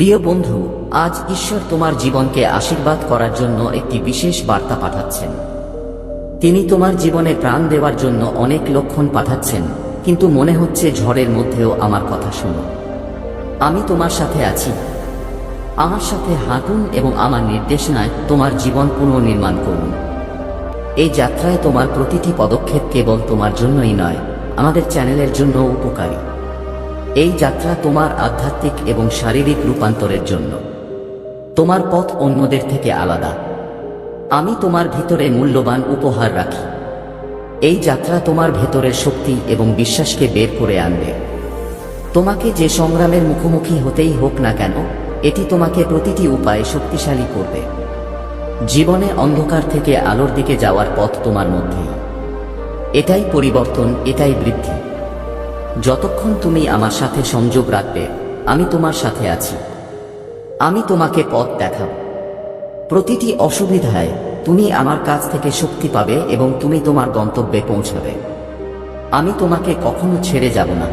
প্রিয় বন্ধু, আজ ঈশ্বর তোমার জীবনকে আশীর্বাদ করার জন্য একটি বিশেষ বার্তা পাঠাচ্ছেন। তিনি তোমার জীবনে প্রাণ দেওয়ার জন্য অনেক লক্ষণ পাঠাচ্ছেন, কিন্তু মনে হচ্ছে ঝড়ের মধ্যেও আমার কথা শুনো। আমি তোমার সাথে আছি। আমার সাথে হাঁটুন এবং আমার নির্দেশনায় তোমার জীবন পুনর্নির্মাণ করুন। এই যাত্রায় তোমার প্রতিটি পদক্ষেপ কেবল তোমার জন্যই নয়, আমাদের চ্যানেলের জন্য উপকারী। এই যাত্রা তোমার আধ্যাত্মিক এবং শারীরিক রূপান্তরের জন্য। তোমার পথ অন্যদের থেকে আলাদা। আমি তোমার ভিতরে মূল্যবান উপহার রাখি। এই যাত্রা তোমার ভেতরের শক্তি এবং বিশ্বাসকে বের করে আনবে। তোমাকে যে সংগ্রামের মুখোমুখি হতেই হোক না কেন, এটি তোমাকে প্রতিটি উপায়ে শক্তিশালী করবে। জীবনে অন্ধকার থেকে আলোর দিকে যাওয়ার পথ তোমার মধ্যেই। এটাই পরিবর্তন, এটাই বৃদ্ধি। যতক্ষণ তুমি আমার সাথে সংযোগ রাখবে, আমি তোমার সাথে আছি। আমি তোমাকে পথ দেখাব। প্রতিটি অসুবিধায় তুমি আমার কাছ থেকে শক্তি পাবে এবং তুমি তোমার গন্তব্যে পৌঁছাবে। আমি তোমাকে কখনো ছেড়ে যাব না।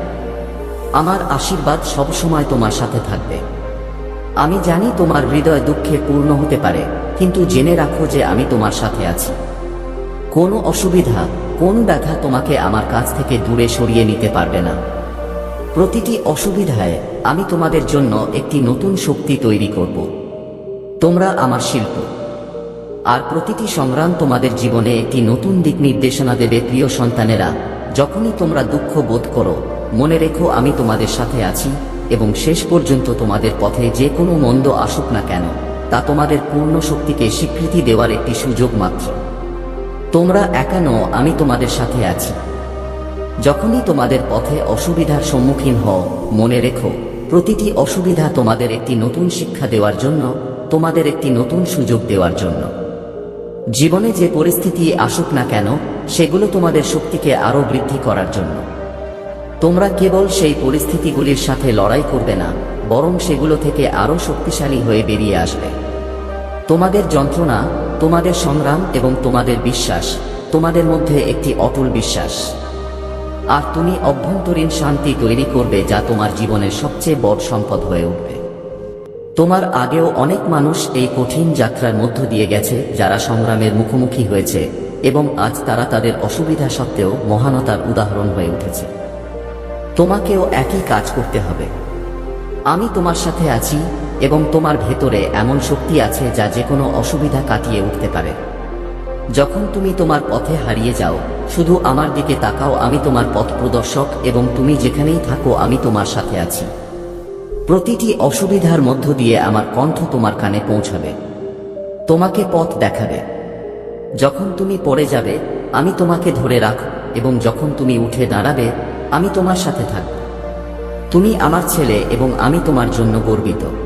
আমার আশীর্বাদ সবসময় তোমার সাথে থাকবে। আমি জানি তোমার হৃদয় দুঃখে পূর্ণ হতে পারে, কিন্তু জেনে রাখো যে আমি তোমার সাথে আছি। কোনো অসুবিধা কোন ব্যথা তোমাকে আমার কাছ থেকে দূরে সরিয়ে নিতে পারবে না? প্রতিটি অসুবিধায় আমি তোমাদের জন্য একটি নতুন শক্তি তৈরি করব। তোমরা আমার শিল্প। আর প্রতিটি সংগ্রাম তোমাদের জীবনে একটি নতুন দিক নির্দেশনা দেবে প্রিয় সন্তানেরা। যখনই তোমরা দুঃখ বোধ করো, মনে রেখো আমি তোমাদের সাথে আছি এবং শেষ পর্যন্ত তোমাদের পথে যে কোনো মন্দ আসুক না কেন, তা তোমাদের পূর্ণ শক্তিকে স্বীকৃতি দেওয়ার একটি সুযোগ মাত্র। তোমরা একা নও, আমি তোমাদের সাথে আছি। যখনই তোমাদের পথে অসুবিধার সম্মুখীন হও, মনে রেখো, প্রতিটি অসুবিধা তোমাদের একটি নতুন শিক্ষা দেওয়ার জন্য, তোমাদের একটি নতুন সুযোগ দেওয়ার জন্য। জীবনে যে পরিস্থিতি আসুক না কেন, সেগুলো তোমাদের শক্তিকে আরও বৃদ্ধি করার জন্য। তোমরা কেবল সেই পরিস্থিতিগুলির সাথে লড়াই করবে না, বরং সেগুলো থেকে আরও শক্তিশালী হয়ে বেরিয়ে আসবে। তোমাদের যন্ত্রণা তোমাদের সংগ্রাম এবং তোমাদের বিশ্বাস, তোমাদের মধ্যে একটি অটল বিশ্বাস। আর তুমি অভ্যন্তরীণ শান্তি তৈরি করবে যা তোমার জীবনের সবচেয়ে বড় সম্পদ হয়ে উঠবে। তোমার আগেও অনেক মানুষ এই কঠিন যাত্রার মধ্য দিয়ে গেছে যারা সংগ্রামের মুখোমুখি হয়েছে এবং আজ তারা তাদের অসুবিধা সত্ত্বেও মহানতার উদাহরণ হয়ে উঠেছে। তোমাকেও একই কাজ করতে হবে। আমি তোমার সাথে আছি এবং তোমার ভেতরে এমন শক্তি আছে যা যে কোনো অসুবিধা কাটিয়ে উঠতে পারে। যখন তুমি তোমার পথে হারিয়ে যাও, শুধু আমার দিকে তাকাও, আমি তোমার পথ প্রদর্শক এবং তুমি যেখানেই থাকো, আমি তোমার সাথে আছি। প্রতিটি অসুবিধার মধ্য দিয়ে আমার কণ্ঠ তোমার কানে পৌঁছাবে। তোমাকে পথ দেখাবে। যখন তুমি পড়ে যাবে, আমি তোমাকে ধরে রাখ এবং যখন তুমি উঠে দাঁড়াবে, আমি তোমার সাথে থাকব। তুমি আমার ছেলে এবং আমি তোমার জন্য গর্বিত।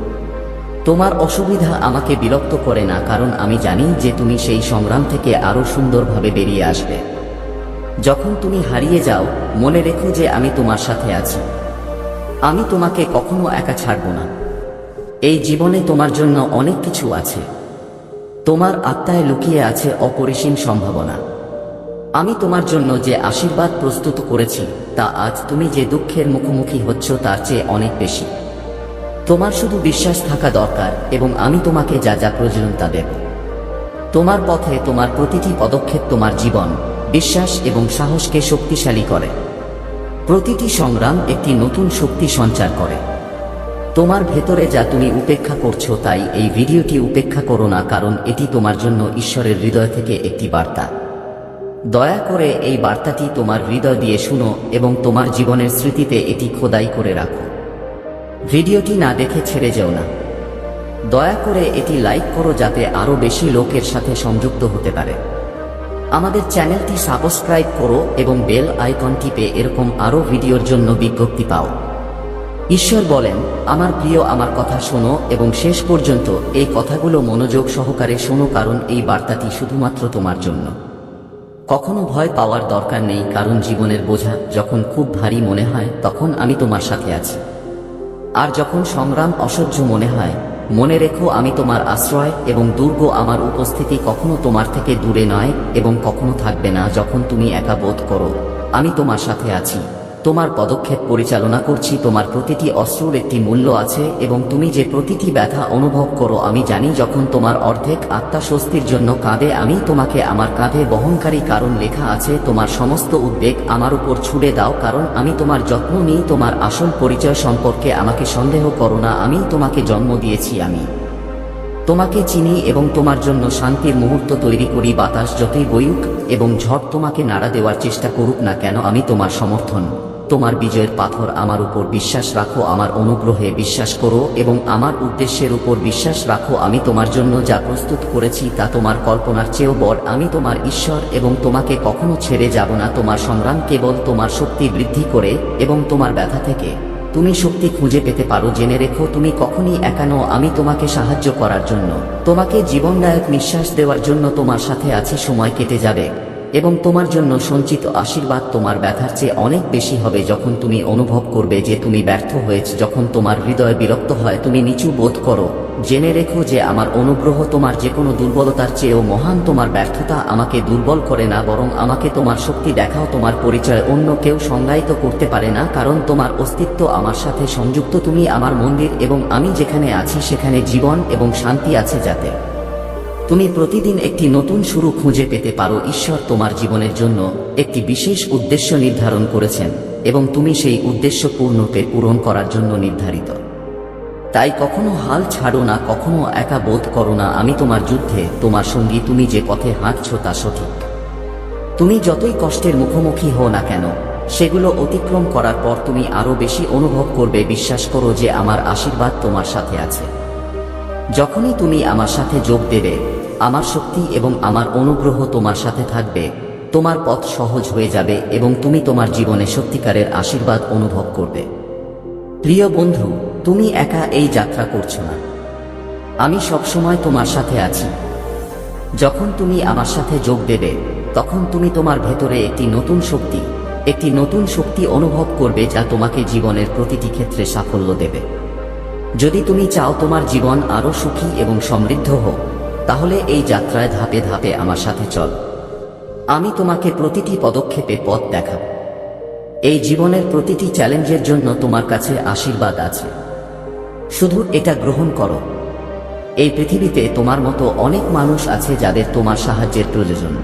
তোমার অসুবিধা আমাকে বিরক্ত করে না, কারণ আমি জানি যে তুমি সেই সংগ্রাম থেকে আরও সুন্দরভাবে বেরিয়ে আসবে। যখন তুমি হারিয়ে যাও, মনে রেখো যে আমি তোমার সাথে আছি। আমি তোমাকে কখনো একা ছাড়ব না। এই জীবনে তোমার জন্য অনেক কিছু আছে। তোমার আত্মায় লুকিয়ে আছে অপরিসীম সম্ভাবনা। আমি তোমার জন্য যে আশীর্বাদ প্রস্তুত করেছি, তা আজ তুমি যে দুঃখের মুখোমুখি হচ্ছ তার চেয়ে অনেক বেশি। তোমার শুধু বিশ্বাস থাকা দরকার, এবং আমি তোমাকে যা যা প্রয়োজন তা দেব। তোমার পথে তোমার প্রতিটি পদক্ষেপ তোমার জীবন, বিশ্বাস এবং সাহসকে শক্তিশালী করে। প্রতিটি সংগ্রাম একটি নতুন শক্তি সঞ্চার করে। তোমার ভেতরে যা তুমি উপেক্ষা করছ তাই এই ভিডিওটি উপেক্ষা করো না, কারণ এটি তোমার জন্য ঈশ্বরের হৃদয় থেকে একটি বার্তা। দয়া করে এই বার্তাটি তোমার হৃদয় দিয়ে শুনো এবং তোমার জীবনের স্মৃতিতে এটি খোদাই করে রাখো। ভিডিওটি না দেখে ছেড়ে যেও না। দয়া করে এটি লাইক করো যাতে আরও বেশি লোকের সাথে সংযুক্ত হতে পারে। আমাদের চ্যানেলটি সাবস্ক্রাইব করো এবং বেল আইকন টিপে এরকম আরও ভিডিওর জন্য বিজ্ঞপ্তি পাও। ঈশ্বর বলেন, আমার প্রিয়, আমার কথা শোনো এবং শেষ পর্যন্ত এই কথাগুলো মনোযোগ সহকারে শোনো কারণ এই বার্তাটি শুধুমাত্র তোমার জন্য। কখনো ভয় পাওয়ার দরকার নেই কারণ জীবনের বোঝা যখন খুব ভারী মনে হয় তখন আমি তোমার সাথে আছি। আর যখন সংগ্রাম অসহ্য মনে হয়, মনে রেখো আমি তোমার আশ্রয় এবং দুর্গ আমার উপস্থিতি কখনো তোমার থেকে দূরে নয় এবং কখনো থাকবে না যখন তুমি একা বোধ করো। আমি তোমার সাথে আছি। তোমার পদক্ষেপ পরিচালনা করছি, তোমার প্রতিটি অস্ত্রর একটি মূল্য আছে এবং তুমি যে প্রতিটি ব্যথা অনুভব করো, আমি জানি যখন তোমার অর্ধেক আত্মা স্বস্তির জন্য কাঁদে, আমি তোমাকে আমার কাঁধে বহনকারী কারণ লেখা আছে, তোমার সমস্ত উদ্বেগ আমার উপর ছুড়ে দাও, কারণ আমি তোমার যত্ন নিই, তোমার আসল পরিচয় সম্পর্কে আমাকে সন্দেহ করো না, আমি তোমাকে জন্ম দিয়েছি আমি। তোমাকে চিনি এবং তোমার জন্য শান্তির মুহূর্ত তৈরি করি, বাতাস যতই বইুক এবং ঝড় তোমাকে নাড়া দেওয়ার চেষ্টা করুক না কেন, আমি তোমার সমর্থন। তোমার বিজয়ের পাথর আমার উপর বিশ্বাস রাখো, আমার অনুগ্রহে বিশ্বাস করো এবং আমার উদ্দেশ্যের উপর বিশ্বাস রাখো, আমি তোমার জন্য যা প্রস্তুত করেছি তা তোমার কল্পনার চেয়েও বড়। আমি তোমার ঈশ্বর এবং তোমাকে কখনো ছেড়ে যাব না। তোমার সংগ্রাম কেবল তোমার শক্তি বৃদ্ধি করে এবং তোমার ব্যথা থেকে। তুমি শক্তি খুঁজে পেতে পারো, জেনে রেখো, তুমি কখনই একানো আমি তোমাকে সাহায্য করার জন্য। তোমাকে জীবনদায়ক নিঃশ্বাস দেওয়ার জন্য তোমার সাথে আছি, সময় কেটে যাবে। এবং তোমার জন্য সঞ্চিত আশীর্বাদ তোমার ব্যথার চেয়ে অনেক বেশি হবে যখন তুমি অনুভব করবে যে তুমি ব্যর্থ হয়েছ, যখন তোমার হৃদয় বিরক্ত হয়, তুমি নিচু বোধ করো। জেনে রেখো যে আমার অনুগ্রহ তোমার যে কোনো দুর্বলতার চেয়েও মহান তোমার ব্যর্থতা আমাকে দুর্বল করে না, বরং আমাকে তোমার শক্তি দেখাও, তোমার পরিচয় অন্য কেউ সংজ্ঞায়িত করতে পারে না, কারণ তোমার অস্তিত্ব আমার সাথে সংযুক্ত। তুমি আমার মন্দির এবং আমি যেখানে আছি সেখানে জীবন এবং শান্তি আছে যাতে। তুমি প্রতিদিন একটি নতুন শুরু খুঁজে পেতে পারো ঈশ্বর তোমার জীবনের জন্য একটি বিশেষ উদ্দেশ্য নির্ধারণ করেছেন এবং তুমি সেই উদ্দেশ্য পূর্ণতে পূরণ করার জন্য নির্ধারিত। তাই কখনো হাল ছাড়ো না, কখনো একা বোধ করো না, আমি তোমার যুদ্ধে, তোমার সঙ্গী, তুমি যে পথে হাঁটছ তা সঠিক। তুমি যতই কষ্টের মুখোমুখি হও না কেন, সেগুলো অতিক্রম করার পর তুমি আরও বেশি অনুভব করবে, বিশ্বাস করো যে আমার আশীর্বাদ তোমার সাথে আছে। যখনই তুমি আমার সাথে যোগ দেবে আমার শক্তি এবং আমার অনুগ্রহ তোমার সাথে থাকবে। তোমার পথ সহজ হয়ে যাবে এবং তুমি তোমার জীবনে সত্যিকারের আশীর্বাদ অনুভব করবে। প্রিয় বন্ধু, তুমি একা এই যাত্রা করছ না। আমি সবসময় তোমার সাথে আছি। যখন তুমি আমার সাথে যোগ দেবে, তখন তুমি তোমার ভেতরে একটি নতুন শক্তি, একটি নতুন শক্তি অনুভব করবে যা তোমাকে জীবনের প্রতিটি ক্ষেত্রে সাফল্য দেবে। যদি তুমি চাও তোমার জীবন আরও সুখী এবং সমৃদ্ধ হোক তাহলে এই যাত্রায় ধাপে ধাপে আমার সাথে চল। আমি তোমাকে প্রতিটি পদক্ষেপে পথ দেখাব। এই জীবনের প্রতিটি চ্যালেঞ্জের জন্য তোমার কাছে আশীর্বাদ আছে। শুধু এটা গ্রহণ করো। এই পৃথিবীতে তোমার মতো অনেক মানুষ আছে যাদের তোমার সাহায্যের প্রয়োজন।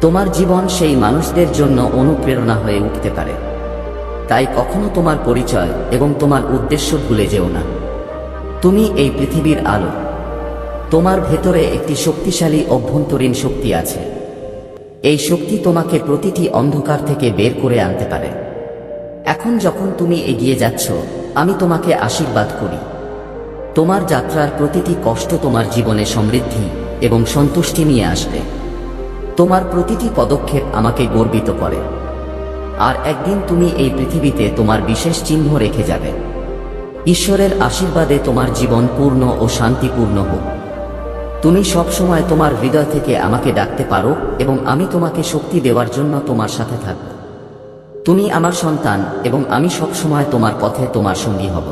তোমার জীবন সেই মানুষদের জন্য অনুপ্রেরণা হয়ে উঠতে পারে। তাই কখনো তোমার পরিচয় এবং তোমার উদ্দেশ্য ভুলে যেও না। তুমি এই পৃথিবীর আলো। তোমার ভেতরে একটি শক্তিশালী অভ্যন্তরীণ শক্তি আছে। এই শক্তি তোমাকে প্রতিটি অন্ধকার থেকে বের করে আনতে পারে। এখন যখন তুমি এগিয়ে যাচ্ছ, আমি তোমাকে আশীর্বাদ করি। তোমার যাত্রার প্রতিটি কষ্ট তোমার জীবনে সমৃদ্ধি এবং সন্তুষ্টি নিয়ে আসবে। তোমার প্রতিটি পদক্ষেপ আমাকে গর্বিত করে। আর একদিন তুমি এই পৃথিবীতে তোমার বিশেষ চিহ্ন রেখে যাবে। ঈশ্বরের আশীর্বাদে তোমার জীবন পূর্ণ ও শান্তিপূর্ণ হোক। তুমি সবসময় তোমার হৃদয় থেকে আমাকে ডাকতে পারো এবং আমি তোমাকে শক্তি দেওয়ার জন্য তোমার সাথে থাকব। তুমি আমার সন্তান এবং আমি সবসময় তোমার পথে তোমার সঙ্গী হব।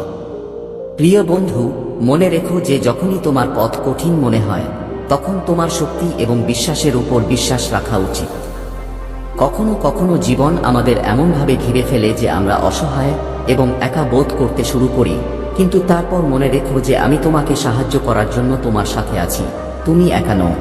প্রিয় বন্ধু, মনে রেখো যে যখনই তোমার পথ কঠিন মনে হয়, তখন তোমার শক্তি এবং বিশ্বাসের উপর বিশ্বাস রাখা উচিত। কখনো কখনো জীবন আমাদের এমনভাবে ঘিরে ফেলে যে আমরা অসহায় এবং একা বোধ করতে শুরু করি কিন্তু তারপর মনে রেখো যে আমি তোমাকে সাহায্য করার জন্য তোমার সাথে আছি। তুমি একা নও।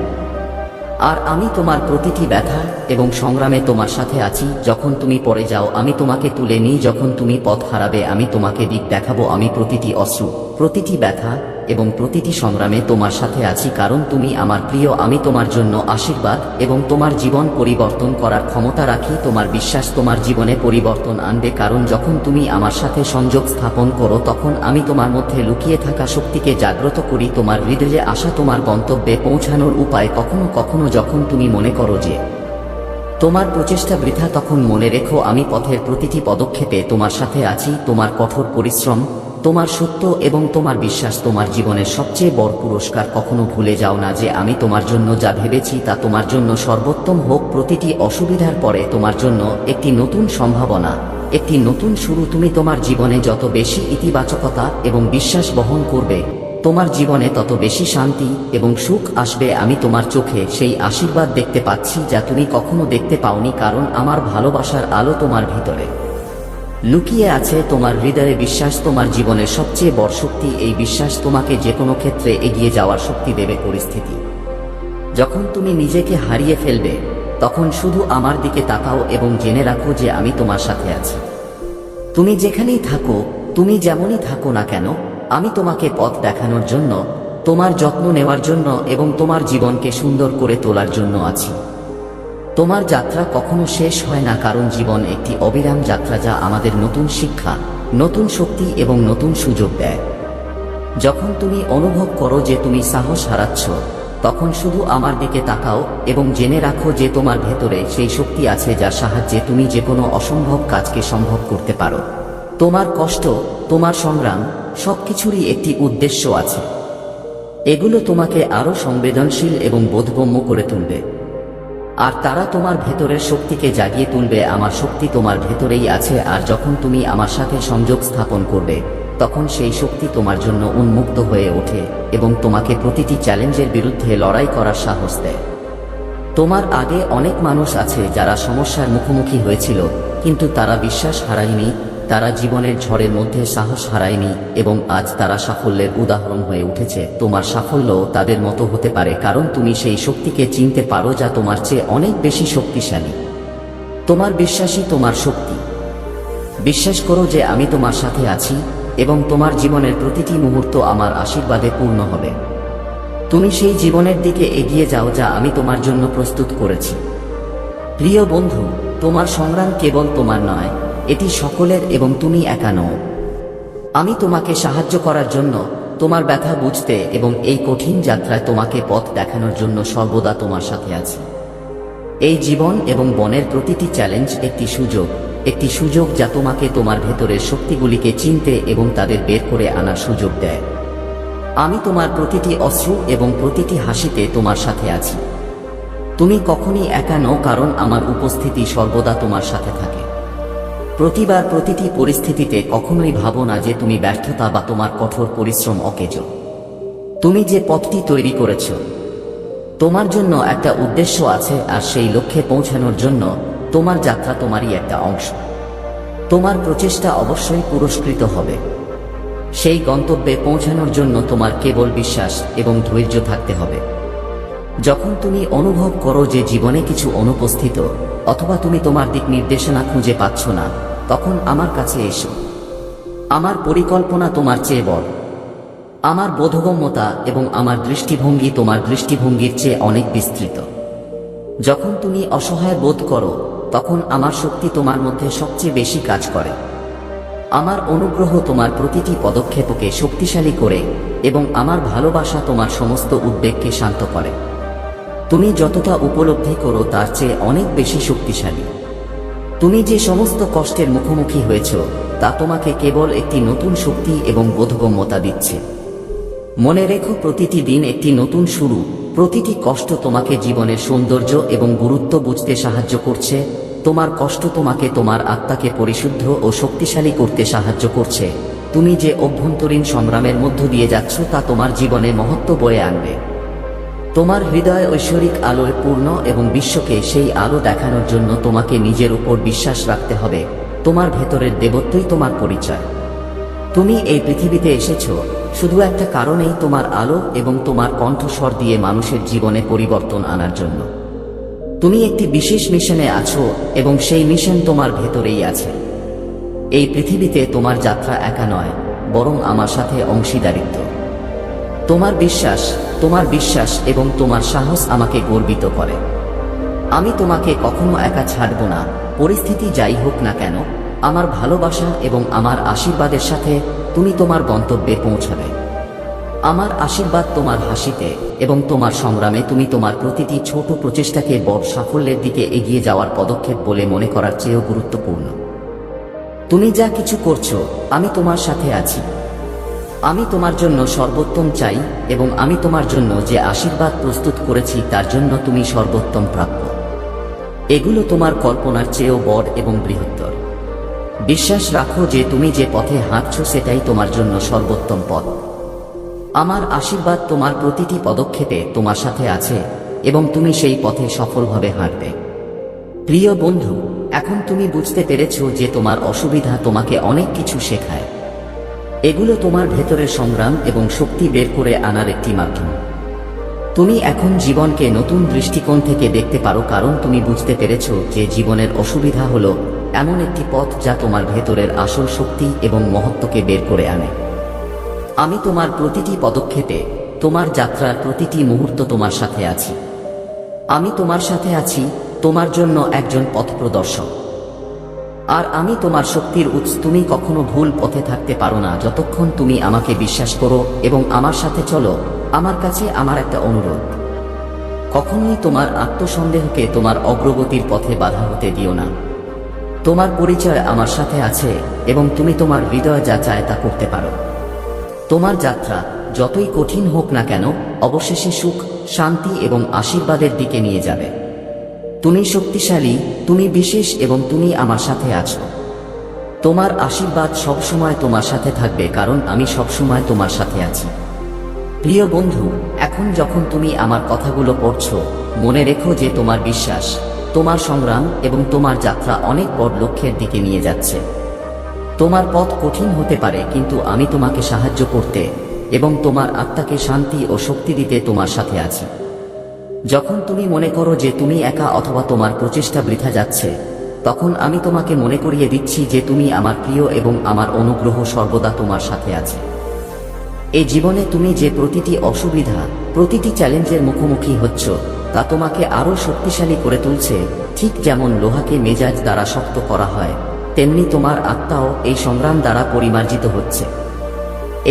আর আমি তোমার প্রতিটি ব্যথা এবং সংগ্রামে তোমার সাথে আছি। যখন তুমি পড়ে যাও, আমি তোমাকে তুলে নিই। যখন তুমি পথ হারাবে, আমি তোমাকে দিক দেখাবো। আমি প্রতিটি অশ্রু, প্রতিটি ব্যথা এবং প্রতিটি সংগ্রামে তোমার সাথে আছি কারণ তুমি আমার প্রিয়, আমি তোমার জন্য আশীর্বাদ এবং তোমার জীবন পরিবর্তন করার ক্ষমতা রাখি, তোমার বিশ্বাস তোমার জীবনে পরিবর্তন আনবে কারণ যখন তুমি আমার সাথে সংযোগ স্থাপন করো, তখন আমি তোমার মধ্যে লুকিয়ে থাকা শক্তিকে জাগ্রত করি, তোমার হৃদয়ে আসা তোমার গন্তব্যে পৌঁছানোর উপায় কখনো কখনো যখন তুমি মনে করো যে তোমার প্রচেষ্টা বৃথা, তখন মনে রেখো আমি পথের প্রতিটি পদক্ষেপে তোমার সাথে আছি, তোমার কঠোর পরিশ্রম তোমার সত্য এবং তোমার বিশ্বাস তোমার জীবনের সবচেয়ে বড় পুরস্কার কখনো ভুলে যাও না যে আমি তোমার জন্য যা ভেবেছি তা তোমার জন্য সর্বোত্তম হোক। প্রতিটি অসুবিধার পরে তোমার জন্য একটি নতুন সম্ভাবনা, একটি নতুন শুরু। তুমি তোমার জীবনে যত বেশি ইতিবাচকতা এবং বিশ্বাস বহন করবে, তোমার জীবনে তত বেশি শান্তি এবং সুখ আসবে। আমি তোমার চোখে সেই আশীর্বাদ দেখতে পাচ্ছি যা তুমি কখনো দেখতে পাওনি, কারণ আমার ভালোবাসার আলো তোমার ভিতরে। লুকিয়ে আছে তোমার হৃদয়ে বিশ্বাস, তোমার জীবনের সবচেয়ে বড় শক্তি। এই বিশ্বাস তোমাকে যে কোনো ক্ষেত্রে এগিয়ে যাওয়ার শক্তি দেবে পরিস্থিতি। যখন তুমি নিজেকে হারিয়ে ফেলবে, তখন শুধু আমার দিকে তাকাও এবং জেনে রাখো যে আমি তোমার সাথে আছি। তুমি যেখানেই থাকো, তুমি যেমনই থাকো না কেন, আমি তোমাকে পথ দেখানোর জন্য, তোমার যত্ন নেওয়ার জন্য এবং তোমার জীবনকে সুন্দর করে তোলার জন্য আছি। তোমার যাত্রা কখনো শেষ হয় না, কারণ জীবন একটি অবিরাম যাত্রা যা আমাদের নতুন শিক্ষা, নতুন শক্তি এবং নতুন সুযোগ দেয়। যখন তুমি অনুভব করো যে তুমি সাহস হারাচ্ছ, তখন শুধু আমার দিকে তাকাও এবং জেনে রাখো যে তোমার ভেতরে সেই শক্তি আছে যার সাহায্যে তুমি যে কোনো অসম্ভব কাজকে সম্ভব করতে পারো। তোমার কষ্ট, তোমার সংগ্রাম সব কিছুরই একটি উদ্দেশ্য আছে। এগুলো তোমাকে আরও সংবেদনশীল এবং বোধগম্য করে তুলবে। আর তারা তোমার ভেতরের শক্তিকে জাগিয়ে তুলবে, আমার শক্তি তোমার ভেতরেই আছে, আর যখন তুমি আমার সাথে সংযোগ স্থাপন করবে, তখন সেই শক্তি তোমার জন্য উন্মুক্ত হয়ে ওঠে এবং তোমাকে প্রতিটি চ্যালেঞ্জের বিরুদ্ধে লড়াই করার সাহস দেয়। তোমার আগে অনেক মানুষ আছে যারা সমস্যার মুখোমুখি হয়েছিল, কিন্তু তারা বিশ্বাস হারায়নি তারা জীবনের ঝড়ের মধ্যে সাহস হারায়নি এবং আজ তারা সাফল্যের উদাহরণ হয়ে উঠেছে। তোমার সাফল্য তাদের মতো হতে পারে, কারণ তুমি সেই শক্তিকে চিনতে পারো যা তোমার চেয়ে অনেক বেশি শক্তিশালী। তোমার বিশ্বাসই তোমার শক্তি। বিশ্বাস করো যে আমি তোমার সাথে আছি এবং তোমার জীবনের প্রতিটি মুহূর্ত আমার আশীর্বাদে পূর্ণ হবে। তুমি সেই জীবনের দিকে এগিয়ে যাও যা আমি তোমার জন্য প্রস্তুত করেছি। প্রিয় বন্ধু, তোমার সংগ্রাম কেবল তোমার নয় এটি সকলের এবং তুমি একা নও। আমি তোমাকে সাহায্য করার জন্য তোমার ব্যথা বুঝতে এবং এই কঠিন যাত্রায় তোমাকে পথ দেখানোর জন্য সর্বদা তোমার সাথে আছি। এই জীবন এবং বনের প্রতিটি চ্যালেঞ্জ একটি সুযোগ একটি সুযোগ যা তোমাকে তোমার ভেতরের শক্তিগুলিকে চিনতে এবং তাদের বের করে আনার সুযোগ দেয়। আমি তোমার প্রতিটি অশ্রু এবং প্রতিটি হাসিতে তোমার সাথে আছি। তুমি কখনই একা নও, কারণ আমার উপস্থিতি সর্বদা তোমার সাথে থাকে। প্রতিবার প্রতিটি পরিস্থিতিতে কখনোই ভাবো না যে তুমি ব্যর্থতা বা তোমার কঠোর পরিশ্রম অকেজ। তুমি যে পথটি তৈরি করেছ, তোমার জন্য একটা উদ্দেশ্য আছে আর সেই লক্ষ্যে পৌঁছানোর জন্য তোমার যাত্রা তোমারই একটা অংশ। তোমার প্রচেষ্টা অবশ্যই পুরস্কৃত হবে। সেই গন্তব্যে পৌঁছানোর জন্য তোমার কেবল বিশ্বাস এবং ধৈর্য থাকতে হবে। যখন তুমি অনুভব করো যে জীবনে কিছু অনুপস্থিত অথবা তুমি তোমার দিক নির্দেশনা খুঁজে পাচ্ছ না তখন আমার কাছে এসো। আমার পরিকল্পনা তোমার চেয়ে বড়। আমার বোধগম্যতা এবং আমার দৃষ্টিভঙ্গি তোমার দৃষ্টিভঙ্গির চেয়ে অনেক বিস্তৃত। যখন তুমি অসহায় বোধ করো, তখন আমার শক্তি তোমার মধ্যে সবচেয়ে বেশি কাজ করে। আমার অনুগ্রহ তোমার প্রতিটি পদক্ষেপকে শক্তিশালী করে এবং আমার ভালোবাসা তোমার সমস্ত উদ্বেগকে শান্ত করে। তুমি যতটা উপলব্ধি করো, তার চেয়ে অনেক বেশি শক্তিশালী। তুমি যে সমস্ত কষ্টের মুখোমুখি হয়েছ, তা তোমাকে কেবল একটি নতুন শক্তি এবং বোধগম্যতা দিচ্ছে। মনে রেখো প্রতিটি দিন একটি নতুন শুরু, প্রতিটি কষ্ট তোমাকে জীবনের সৌন্দর্য এবং গুরুত্ব বুঝতে সাহায্য করছে, তোমার কষ্ট তোমাকে তোমার আত্মাকে পরিশুদ্ধ ও শক্তিশালী করতে সাহায্য করছে। তুমি যে অভ্যন্তরীণ সংগ্রামের মধ্য দিয়ে যাচ্ছ, তা তোমার জীবনে মহত্ব বয়ে আনবে। তোমার হৃদয় ঐশ্বরিক আলোয় পূর্ণ এবং বিশ্বকে সেই আলো দেখানোর জন্য তোমাকে নিজের উপর বিশ্বাস রাখতে হবে। তোমার ভেতরের দেবত্বই তোমার পরিচয়। তুমি এই পৃথিবীতে এসেছ, শুধু একটা কারণেই তোমার আলো এবং তোমার কণ্ঠস্বর দিয়ে মানুষের জীবনে পরিবর্তন আনার জন্য। তুমি একটি বিশেষ মিশনে আছো এবং সেই মিশন তোমার ভেতরেই আছে। এই পৃথিবীতে তোমার যাত্রা একা নয়, বরং আমার সাথে অংশীদারিত্ব। তোমার বিশ্বাস তোমার বিশ্বাস এবং তোমার সাহস আমাকে গর্বিত করে। আমি তোমাকে কখনো একা ছাড়ব না। পরিস্থিতি যাই হোক না কেন, আমার ভালোবাসা এবং আমার আশীর্বাদের সাথে তুমি তোমার গন্তব্যে পৌঁছাবে। আমার আশীর্বাদ তোমার হাসিতে এবং তোমার সংগ্রামে তুমি তোমার প্রতিটি ছোট প্রচেষ্টাকে বড় সাফল্যের দিকে এগিয়ে যাওয়ার পদক্ষেপ বলে মনে করার চেয়েও গুরুত্বপূর্ণ। তুমি যা কিছু করছ, আমি তোমার সাথে আছি। আমি তোমার জন্য সর্বোত্তম চাই এবং আমি তোমার জন্য যে আশীর্বাদ প্রস্তুত করেছি তার জন্য তুমি সর্বোত্তম প্রাপ্য। এগুলো তোমার কল্পনার চেয়েও বড় এবং বৃহত্তর। বিশ্বাস রাখো যে তুমি যে পথে হাঁটছ সেটাই তোমার জন্য সর্বোত্তম পথ। আমার আশীর্বাদ তোমার প্রতিটি পদক্ষেপে তোমার সাথে আছে এবং তুমি সেই পথে সফলভাবে হাঁটবে। প্রিয় বন্ধু, এখন তুমি বুঝতে পেরেছ যে তোমার অসুবিধা তোমাকে অনেক কিছু শেখায়। এগুলো তোমার ভেতরের সংগ্রাম এবং শক্তি বের করে আনার একটি মাধ্যম। তুমি এখন জীবনকে নতুন দৃষ্টিকোণ থেকে দেখতে পারো, কারণ তুমি বুঝতে পেরেছ যে জীবনের অসুবিধা হলো এমন একটি পথ যা তোমার ভেতরের আসল শক্তি এবং মহত্বকে বের করে আনে। আমি তোমার প্রতিটি পদক্ষেপে, তোমার যাত্রার প্রতিটি মুহূর্ত তোমার সাথে আছি। আমি তোমার সাথে আছি, তোমার জন্য একজন পথ প্রদর্শক। আর আমি তোমার শক্তির উৎস, তুমি কখনো ভুল পথে থাকতে পারো না। যতক্ষণ তুমি আমাকে বিশ্বাস করো এবং আমার সাথে চলো, আমার কাছে আমার একটা অনুরোধ। কখনোই তোমার আত্মসন্দেহকে তোমার অগ্রগতির পথে বাধা হতে দিও না। তোমার পরিচয় আমার সাথে আছে এবং তুমি তোমার হৃদয় যা চায় তা করতে পারো। তোমার যাত্রা যতই কঠিন হোক না কেন, অবশেষে সুখ, শান্তি এবং আশীর্বাদের দিকে নিয়ে যাবে। তুমি শক্তিশালী, তুমি বিশেষ এবং তুমি আমার সাথে আছো। তোমার আশীর্বাদ সবসময় তোমার সাথে থাকবে কারণ আমি সবসময় তোমার সাথে আছি। প্রিয় বন্ধু, এখন যখন তুমি আমার কথাগুলো পড়ছো, মনে রেখো যে তোমার বিশ্বাস, তোমার সংগ্রাম এবং তোমার যাত্রা অনেক বড় লক্ষ্যের দিকে নিয়ে যাচ্ছে। তোমার পথ কঠিন হতে পারে, কিন্তু আমি তোমাকে সাহায্য করতে এবং তোমার আত্মাকে শান্তি ও শক্তি দিতে তোমার সাথে আছি। যখন তুমি মনে করো যে তুমি একা অথবা তোমার প্রচেষ্টা বৃথা যাচ্ছে, তখন আমি তোমাকে মনে করিয়ে দিচ্ছি যে তুমি আমার প্রিয় এবং আমার অনুগ্রহ সর্বদা তোমার সাথে আছে। এই জীবনে তুমি যে প্রতিটি অসুবিধা, প্রতিটি চ্যালেঞ্জের মুখোমুখি হচ্ছ, তা তোমাকে আরও শক্তিশালী করে তুলছে, ঠিক যেমন লোহাকে মেজাজ দ্বারা শক্ত করা হয়, তেমনি তোমার আত্মাও এই সংগ্রাম দ্বারা পরিমার্জিত হচ্ছে।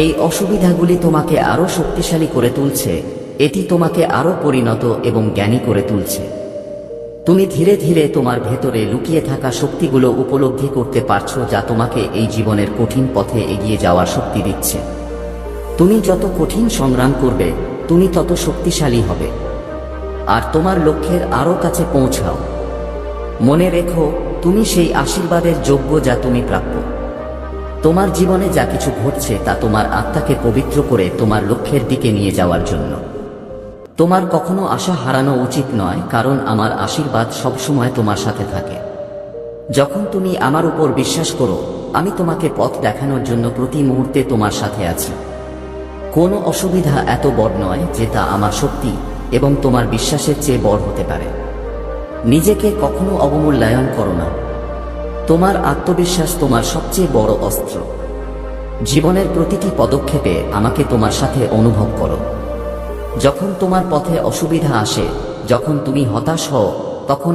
এই অসুবিধাগুলি তোমাকে আরও শক্তিশালী করে তুলছে এটি তোমাকে আরও পরিণত এবং জ্ঞানী করে তুলছে। তুমি ধীরে ধীরে তোমার ভেতরে লুকিয়ে থাকা শক্তিগুলো উপলব্ধি করতে পারছ যা তোমাকে এই জীবনের কঠিন পথে এগিয়ে যাওয়ার শক্তি দিচ্ছে। তুমি যত কঠিন সংগ্রাম করবে, তুমি তত শক্তিশালী হবে। আর তোমার লক্ষ্যের আরও কাছে পৌঁছাও। মনে রেখো, তুমি সেই আশীর্বাদের যোগ্য যা তুমি প্রাপ্য। তোমার জীবনে যা কিছু ঘটছে তা তোমার আত্মাকে পবিত্র করে তোমার লক্ষ্যের দিকে নিয়ে যাওয়ার জন্য। তোমার কখনো আশা হারানো উচিত নয়, কারণ আমার আশীর্বাদ সবসময় তোমার সাথে থাকে। যখন তুমি আমার উপর বিশ্বাস করো, আমি তোমাকে পথ দেখানোর জন্য প্রতি মুহূর্তে তোমার সাথে আছি। কোনো অসুবিধা এত বড় নয় যে তা আমার শক্তি এবং তোমার বিশ্বাসের চেয়ে বড় হতে পারে। নিজেকে কখনো অবমূল্যায়ন করো না। তোমার আত্মবিশ্বাস তোমার সবচেয়ে বড় অস্ত্র। জীবনের প্রতিটি পদক্ষেপে আমাকে তোমার সাথে অনুভব করো। যখন তোমার পথে অসুবিধা আসে যখন তুমি হতাশ হও তখন